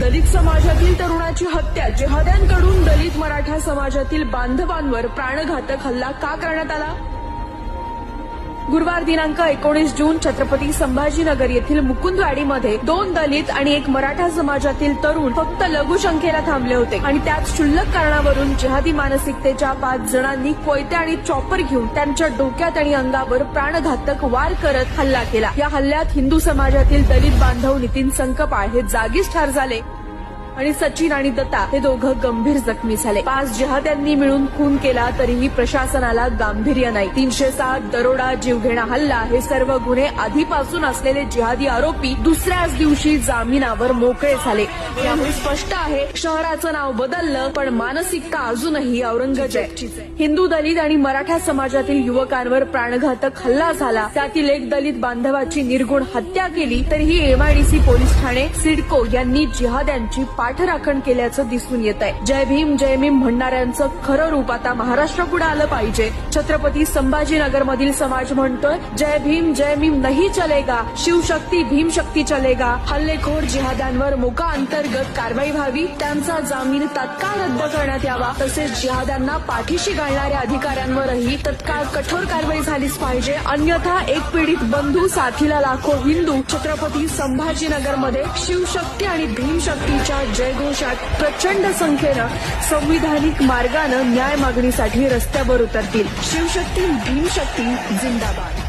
दलित समाजातील तरुणाची हत्या जिहाद्यांकडून दलित मराठा समाजातील बांधवांवर प्राणघातक हल्ला का करण्यात आला? गुरुवार दिनांक एकोणीस जून छत्रपती संभाजीनगर येथील मुकुंदवाडीमध्ये दोन दलित आणि एक मराठा समाजातील तरुण फक्त लघुशंख्येला थांबले होते आणि त्यात क्षुल्लक कारणावरून जिहादी मानसिकतेच्या पाच जणांनी कोयते आणि चॉपर घेऊन त्यांच्या डोक्यात आणि अंगावर प्राणघातक वार करत हल्ला केला. या हल्ल्यात हिंदू समाजातील दलित बांधव नितीन संकपाळ हे जागीच ठार झाले. आणि सचिन आणि दत्ता हे दोघं गंभीर जखमी झाले. पाच जहात्यांनी मिळून खून केला तरीही प्रशासनाला गांभीर्य नाही. तीनशे सात दरोडा जीवघेणा हल्ला हे सर्व गुन्हे आधीपासून असलेले जिहादी आरोपी दुसऱ्याच दिवशी जामिनावर मोकळे झाले. यामुळे स्पष्ट आहे शहराचं नाव बदललं पण मानसिकता अजूनही औरंगजेबचीच हिंदू दलित आणि मराठा समाजातील युवकांवर प्राणघातक हल्ला झाला. त्यातील एक दलित बांधवाची निर्गुण हत्या केली तरीही एमआयडीसी पोलीस ठाणे सिडको यांनी जिहाद्यांची पाठराखण केल्याचं दिसून येत आहे. जय भीम जय भीम म्हणणाऱ्यांचं खरं रूप आता महाराष्ट्रापुढे आलं पाहिजे. छत्रपती संभाजीनगरमधील समाज म्हणतोय जय भीम जय भीम नाही चलेगा. शिवशक्ती भीमशक्ती चलेगा. हल्लेखोर जिहाद्यांवर मोका अंतर्गत कारवाई व्हावी. त्यांचा जामीन तत्काळ रद्द करण्यात यावा. तसेच जिहाद्यांना पाठीशी घालणाऱ्या अधिकाऱ्यांवरही तत्काळ कठोर कारवाई झालीच पाहिजे. अन्यथा एक पीडित बंधू साथीला लाखो हिंदू छत्रपती संभाजीनगरमध्ये शिवशक्ती आणि भीमशक्तीच्या जयघोषात प्रचंड संख्येनं संविधानिक मार्गानं न्याय मागणीसाठी रस्त्यावर उतरतील. शिवशक्ती भीमशक्ती जिंदाबाद.